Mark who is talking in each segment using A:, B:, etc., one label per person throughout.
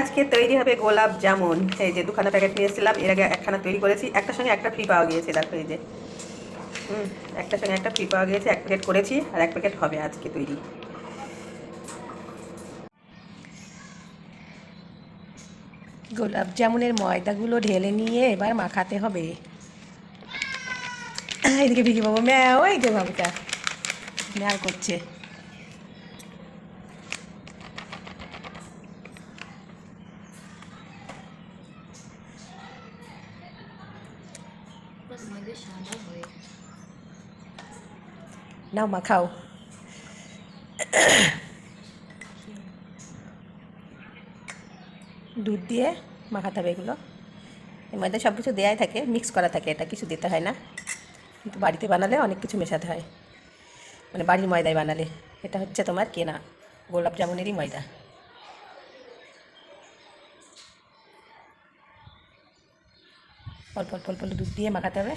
A: আজকে তৈরি হবে গোলাপ জামুন। এই যে দুখানা প্যাকেট নিয়ে এসেছিলাম এর আগে একখানা তৈরি করেছি, একটার সঙ্গে একটা ফ্রি পাওয়া গিয়েছে, দেখো এই যে। হুম, একটার সঙ্গে একটা ফ্রি পাওয়া গিয়েছে, এক প্যাকেট করেছি, আর এক প্যাকেট হবে আজকে তৈরি। গোলাপ জামুনের ময়দাগুলো ঢেলে নিয়ে এবার মাখাতে হবে। এদিকে ভিকি বাবু, ম্যাও, এই যে বাবুটা। ম্যাও করছে। নাও মাখাও দুধ দিয়ে মাখাতে হবে এগুলো। এর মধ্যে সব কিছু দেওয়াই থাকে মিক্স করা থাকে, এটা কিছু দিতে হয় না। কিন্তু বাড়িতে বানালে অনেক কিছু মেশাতে হয়। মানে বাড়ির ময়দায় বানালে। এটা হচ্ছে তোমার কেনা গোলাপ জামুনেরই ময়দা। অল্প অল্প অল্প দুধ দিয়ে মাখাতে হবে।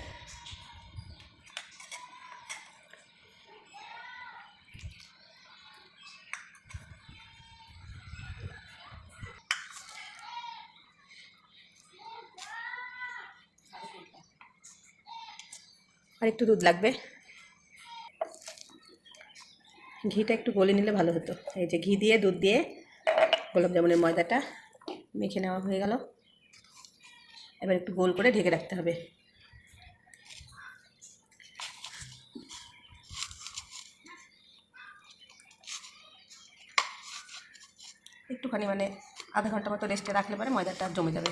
A: আর একটু দুধ লাগবে। ঘিটা একটু গলে নিলে ভালো হতো। এই যে ঘি দিয়ে, দুধ দিয়ে গোলাপ জামুনের ময়দাটা মেখে নেওয়া হয়ে গেল। এবার একটু গোল করে ঢেকে রাখতে হবে। একটুখানি মানে আধা ঘণ্টা মতো রেস্টে রাখলে পরে ময়দাটা জমে যাবে।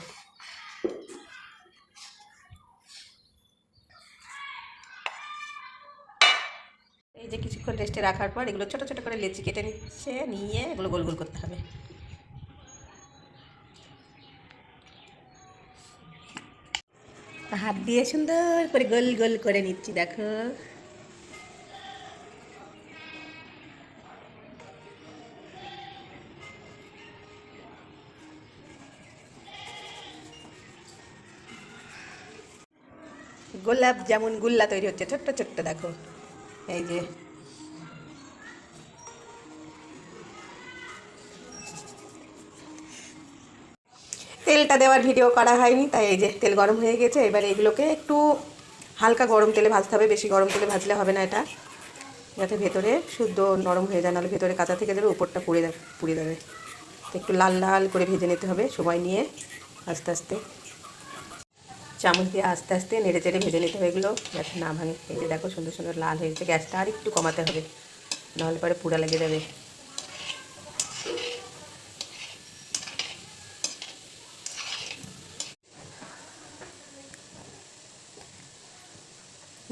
A: এই যে কিছুক্ষণ রেস্টে রাখার পর এগুলো ছোটো ছোটো করে লেচি কেটে নিচ্ছে, নিয়ে এগুলো গোল গোল করতে হবে। হাত দিয়ে সুন্দর করে গোল গোল করে নিচ্ছি, দেখো। গোলাপ যেমন গুল্লা তৈরি হচ্ছে, ছোট্ট ছোট্ট, দেখো। এই যে তেলটা দেওয়ার ভিডিও করা হয়নি, তাই এই যে তেল গরম হয়ে গেছে। এবার এইগুলোকে একটু হালকা গরম তেলে ভাজতে হবে, বেশি গরম তেলে ভাজলে হবে না এটা। যাতে ভেতরে শুদ্ধ নরম হয়ে যায়, নাহলে ভেতরে কাঁচা থেকে যাবে, উপরটা পুড়ে যাবে পুড়ে যাবে। একটু লাল লাল করে ভেজে নিতে হবে সময় নিয়ে, আস্তে আস্তে। চামচ দিয়ে আস্তে আস্তে নেড়ে চেড়ে ভেজে নিতে হবে এগুলো, যাতে না ভাঙে। এই যে দেখো সুন্দর সুন্দর লাল হয়ে হয়েছে গ্যাসটা আর একটু কমাতে হবে, নাহলে পরে পুড়া লেগে যাবে।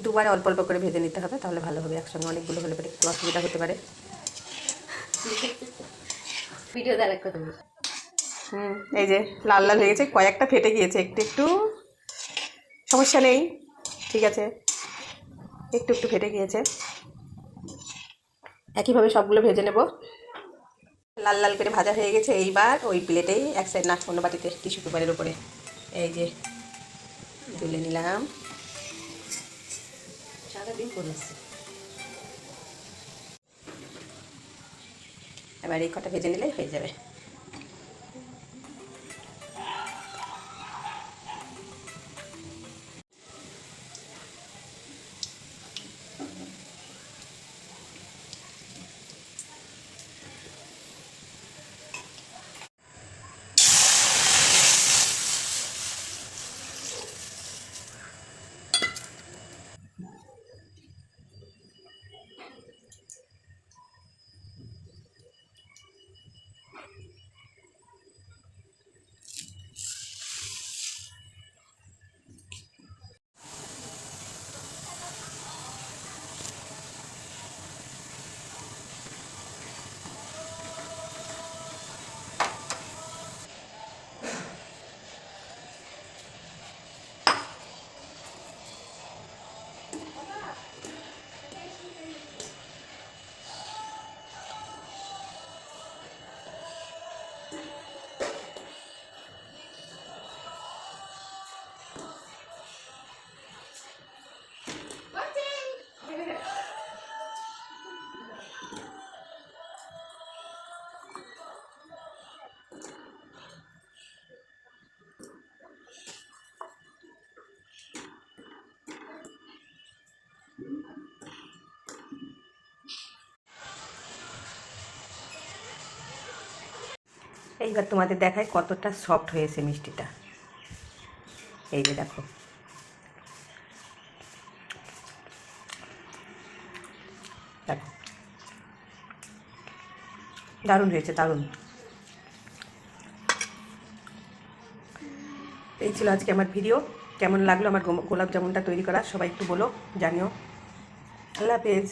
A: দুবার অল্প অল্প করে ভেজে নিতে হবে তাহলে ভালো হবে। একসঙ্গে অনেকগুলো হলে পরে একটু অসুবিধা হতে পারে।
B: ভিডিও দ্বারা
A: হুম এই যে লাল লাল হয়ে গেছে কয়েকটা ফেটে গিয়েছে একটু একটু। সমস্যা নেই ঠিক আছে। একটু একটু ফেটে গিয়েছে। একইভাবে সবগুলো ভেজে নেব। লাল লাল করে ভাজা হয়ে গেছে এইবার ওই প্লেটেই এক সাইড না অন্য বাটিতে টিস্যু পেপারের উপরে। এই যে তুলে নিলাম।
B: সারাদিন করে এসছে
A: এবার এই কটা ভেজে নিলেই হয়ে যাবে। এইবার তোমাদের দেখায় কতটা সফট হয়েছে মিষ্টিটা। এই যে দেখো। দেখো। দারুণ হয়েছে, দারুণ। এই ছিল আজকে আমার ভিডিও কেমন লাগল আমার গোলাপ জামুনটা তৈরি করা, সবাই একটু বলো, জানিও। আল্লাহ হাফেজ।